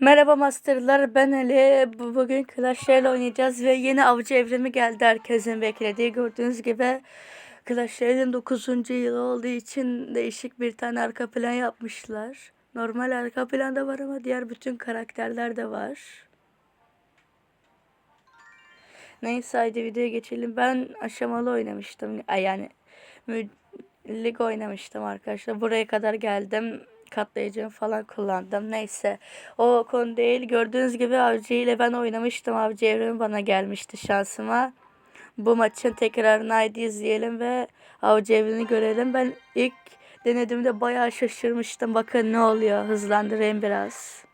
Merhaba Masterlar, ben Ali. Bu- Bugün Clash Royale oynayacağız ve yeni avcı evrimi geldi herkesin beklediği. Gördüğünüz gibi Clash Royale'in 9. yılı olduğu için değişik bir tane arka plan yapmışlar. Normal arka plan da var ama diğer bütün karakterler de var. Neyse haydi videoya geçelim. Ben aşamalı oynamıştım. Yani lig oynamıştım arkadaşlar. Buraya kadar geldim. Katlayıcımı falan kullandım. Neyse. O konu değil. Gördüğünüz gibi Avcı ile ben oynamıştım. Avcı evrimi bana gelmişti şansıma. Bu maçın tekrarını haydi izleyelim ve Avcı evrini görelim. Ben ilk denediğimde bayağı şaşırmıştım. Bakın ne oluyor. Hızlandırayım biraz.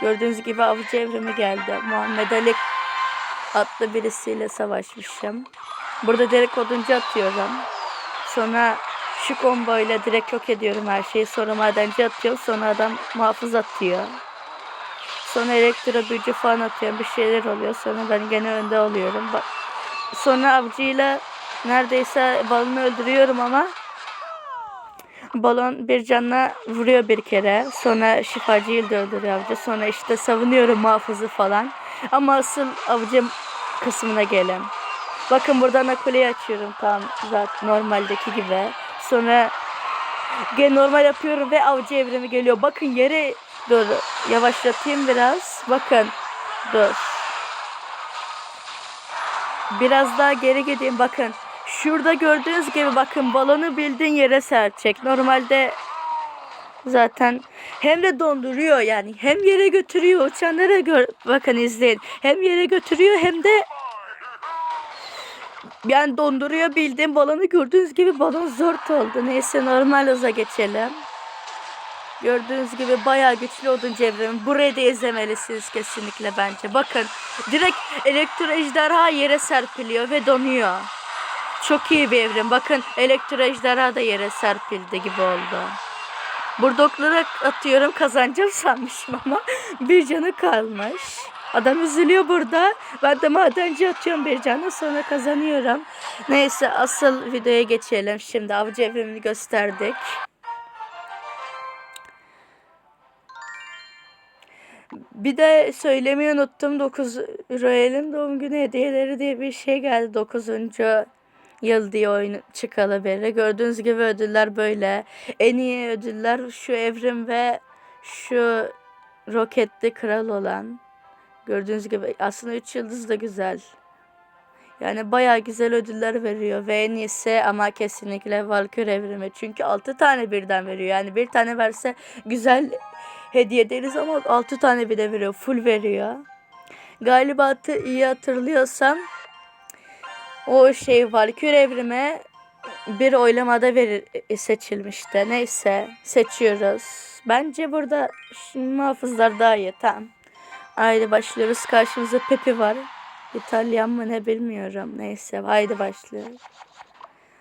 Gördüğünüz gibi Avcı evrimi geldi. Muhammed Ali adlı birisiyle savaşmışım. Burada direkt oduncu atıyorum. Sonra şu komboyla direkt yok ediyorum her şeyi. Sonra madenci atıyorum. Sonra adam muhafız atıyor. Sonra elektro büyücü falan atıyorum. Bir şeyler oluyor. Sonra ben gene önde oluyorum. Bak. Sonra avcıyla neredeyse balonu öldürüyorum ama balon bir canla vuruyor bir kere. Sonra şifacıyı da öldürüyor avcı. Sonra işte savunuyorum muhafızı falan. Ama asıl avcı kısmına gelin. Bakın buradan akuleyi açıyorum tam zaten normaldeki gibi. Sonra gene normal yapıyorum ve avcı evrimi geliyor. Bakın yere dur yavaşlatayım biraz. Bakın dur. Biraz daha geri gideyim bakın. Şurada gördüğünüz gibi bakın balonu bildiğin yere sertecek. Normalde zaten hem de donduruyor yani. Hem yere götürüyor uçanlara gör bakın izleyin. Hem yere götürüyor hem de yani donduruyor bildiğim balonu gördüğünüz gibi balon zor oldu. Neyse normal hıza geçelim. Gördüğünüz gibi bayağı güçlü odun evrimi. Burayı da izlemelisiniz kesinlikle bence. Bakın direkt elektro ejderha yere serpiliyor ve donuyor. Çok iyi bir evrim. Bakın elektro ejderha da yere serpildi gibi oldu. Burada oklara atıyorum kazanacağım sanmışım ama bir canı kalmış. Adam üzülüyor burada. Ben de madenci atıyorum bir canı sonra kazanıyorum. Neyse asıl videoya geçelim. Şimdi avcı evrimini gösterdik. Bir de söylemeyi unuttum. 9 Royal'in doğum günü hediyeleri diye bir şey geldi. 9. yıl diye oyun çıkalı beri. Gördüğünüz gibi ödüller böyle. En iyi ödüller şu evrim ve şu roketli kral olan. Gördüğünüz gibi aslında 3 yıldız da güzel. Yani bayağı güzel ödüller veriyor ve en ama kesinlikle Valkyrie evrimi. Çünkü 6 tane birden veriyor. Yani bir tane verse güzel hediye deriz ama 6 tane bir de veriyor. Full veriyor. Galiba hatı- iyi hatırlıyorsam o şey Valkyrie evrime bir oylamada verir, seçilmişti. Neyse seçiyoruz. Bence burada muhafızlar daha iyi. Tamam. Haydi başlıyoruz. Karşımızda Pepe var. İtalyan mı ne bilmiyorum. Neyse haydi başlıyoruz.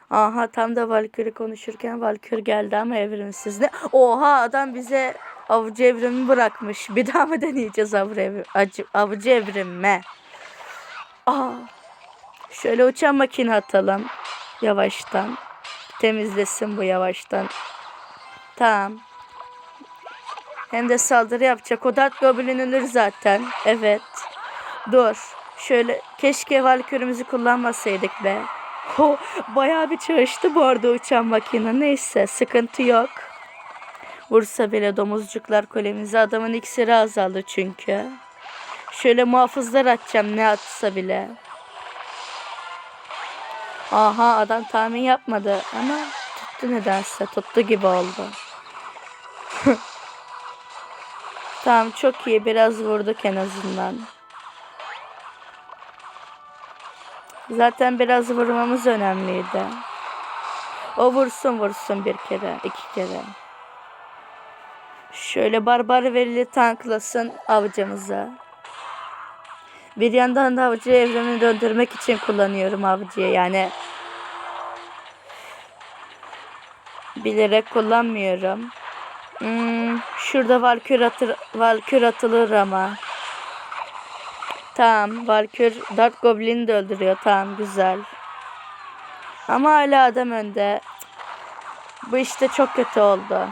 Aha tam da Valkyrie konuşurken Valkyrie geldi ama evrimsiz ne? Oha adam bize avcı evrimi bırakmış. Bir daha mı deneyeceğiz avcı, evri, acı, avcı evrimi? Aa, şöyle uçan makine atalım. Yavaştan. Temizlesin bu yavaştan. Tamam. Hem de saldırı yapacak. O Dart Goblin ölür zaten. Evet. Dur. Şöyle keşke Valkyrie'mizi kullanmasaydık be. Ho, bayağı bir çalıştı bu arada uçan makine. Neyse sıkıntı yok. Vursa bile domuzcuklar kolemize adamın iksiri azaldı çünkü. Şöyle muhafızlar atacağım ne atsa bile. Aha adam tahmin yapmadı ama tuttu nedense tuttu gibi oldu. Tamam çok iyi biraz vurduk en azından. Zaten biraz vurmamız önemliydi. O vursun vursun bir kere iki kere. Şöyle barbar verili tanklasın avcımıza. Bir yandan da avcı evrimini döndürmek için kullanıyorum avcıyı yani. Bilerek kullanmıyorum. Hmm, şurada valkür, atır, valkür atılır ama. Tamam valkür Dark Goblin'i de öldürüyor. Tamam güzel. Ama hala adam önde. Bu işte çok kötü oldu.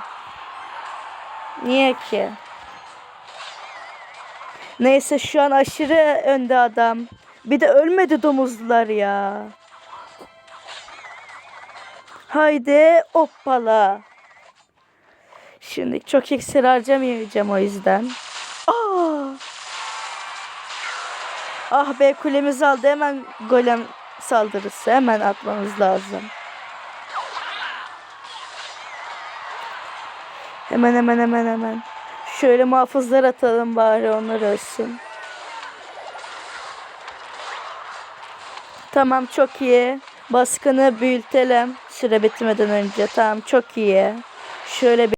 Niye ki? Neyse şu an aşırı önde adam. Bir de ölmedi domuzlar ya. Haydi hoppala. Şimdi çok iksir harcamayacağım o yüzden. Aa! Ah be kulemizi aldı. Hemen golem saldırısı. Hemen atmamız lazım. Hemen hemen hemen hemen. Şöyle muhafızlar atalım bari onlar ölsün. Tamam çok iyi. Baskını büyütelim süre bitmeden önce. Tamam çok iyi. Şöyle bir